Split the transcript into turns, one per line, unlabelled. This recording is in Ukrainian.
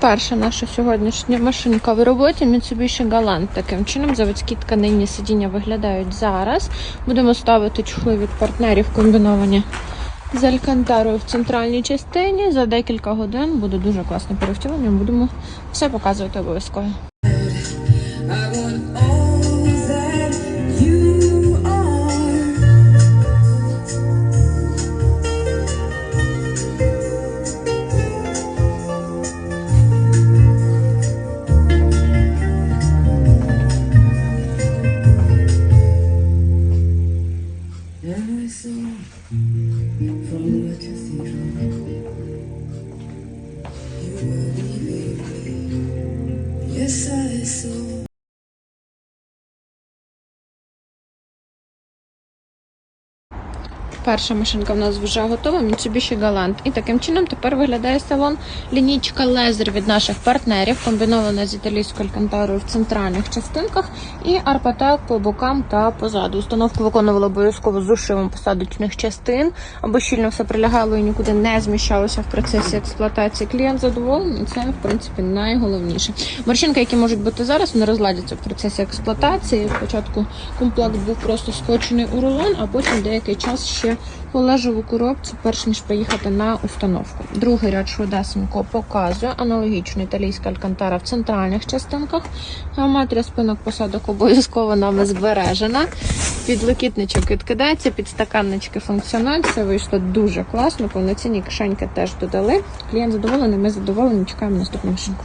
Перша наша сьогоднішня машинка в роботі Mitsubishi Galant. Таким чином заводські тканинні сидіння виглядають зараз. Будемо ставити чохли від партнерів комбіновані з алькантарою в центральній частині. За декілька годин буде дуже класне перевтілення. Будемо все показувати обов'язково.
Yes, I saw.
Перша машинка в нас вже готова, Mitsubishi Galant. І таким чином тепер виглядає салон. Лінійка лезер від наших партнерів, комбінована з італійською алькантарою в центральних частинках і арпатек по бокам та позаду. Установку виконувала обов'язково з ушивом посадочних частин, аби щільно все прилягало і нікуди не зміщалося в процесі експлуатації. Клієнт задоволений, це в принципі найголовніше. Морщинки, які можуть бути зараз, вони розладяться в процесі експлуатації. Спочатку комплект був просто скочений у рулон, а потім деякий час ще полежав у коробці, перш ніж поїхати на установку. Другий ряд швидесенько показує аналогічно італійська алькантара в центральних частинках. Геометрія спинок посадок обов'язково нами збережена. Підлокітничок відкидається, підстаканнички функціональні. Все вийшло дуже класно. Повноцінні кишеньки теж додали. Клієнт задоволений, ми задоволені. Чекаємо наступну машинку.